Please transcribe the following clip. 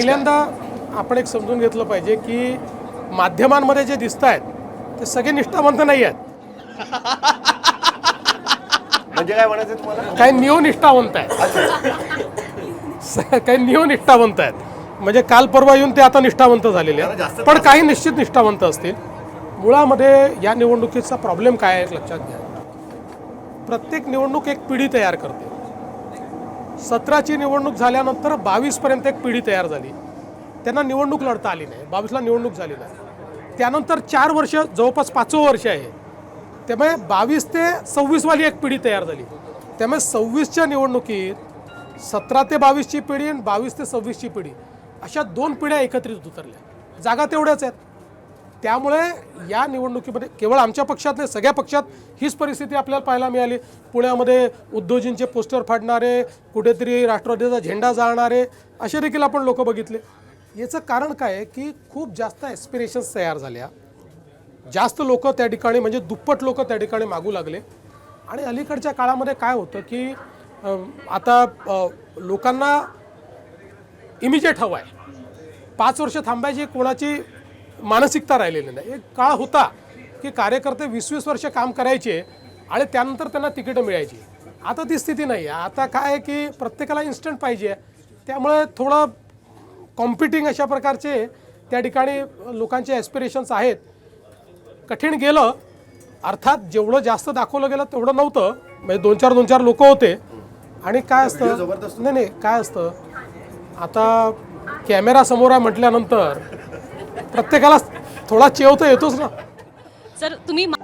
पहिल्यांदा आपण एक समजून घेतलं पाहिजे की माध्यमांमध्ये जे दिसत आहेत ते सगळे निष्ठावंत नाही आहेत. म्हणजे काय म्हणायचं तुम्हाला? काही नियोनिष्ठावंत आहेत. काही नियोनिष्ठावंत आहेत. म्हणजे काल परवा येऊन ते आता निष्ठावंत झालेले आहेत. पण काही निश्चित निष्ठावंत असतील. मुळामध्ये या निवडणुकीचा प्रॉब्लेम काय आहे लक्षात घ्या. प्रत्येक निवडणूक एक पिढी तयार करते. सतराची निवडणूक झाल्यानंतर बावीसपर्यंत एक पिढी तयार झाली. त्यांना निवडणूक लढता आली नाही. बावीसला निवडणूक झाली नाही. त्यानंतर चार वर्ष जवळपास पाचवं वर्ष आहे. त्यामुळे बावीस ते सव्वीसवाली एक पिढी तयार झाली. त्यामुळे सव्वीसच्या निवडणुकीत सतरा ते बावीसची पिढी आणि बावीस ते सव्वीसची पिढी अशा दोन पिढ्या एकत्रित उतरल्या. जागा तेवढ्याच आहेत. त्यामुळे या निवडणुकीमध्ये केवळ आमच्या पक्षात नाही सगळ्या पक्षात हीच परिस्थिती आपल्याला पाहायला मिळाली. पुण्यामध्ये उद्योजींचे पोस्टर फाडणारे कुठेतरी राष्ट्रवादीचा झेंडा जाळणारे असे देखील आपण लोक बघितले. याचं कारण काय आहे की खूप जास्त ॲस्पिरेशन्स तयार झाल्या. जास्त लोक त्या ठिकाणी म्हणजे दुप्पट लोक त्या ठिकाणी मागू लागले. आणि अलीकडच्या काळामध्ये काय होतं की आता लोकांना इमिजिएट हवं आहे. पाच वर्ष थांबायची कोणाची मानसिकता राहिलेली नाही. एक काळ होता की कार्यकर्ते वीस वीस वर्ष काम करायचे आणि त्यानंतर त्यांना तिकीटं मिळायची. आता ती स्थिती नाही. आहे आता काय आहे की प्रत्येकाला इन्स्टंट पाहिजे. त्यामुळे थोडं कॉम्पिटिंग अशा प्रकारचे त्या ठिकाणी लोकांचे ॲस्पिरेशन्स आहेत. कठीण गेलं अर्थात जेवढं जास्त दाखवलं गेलं तेवढं नव्हतं. म्हणजे दोन चार दोन चार लोक होते. आणि काय असतं? नाही नाही काय असतं? आता कॅमेरा समोर आहे म्हटल्यानंतर प्रत्येकाला थोडा चेव तर येतोच ना. सर तुम्ही मा-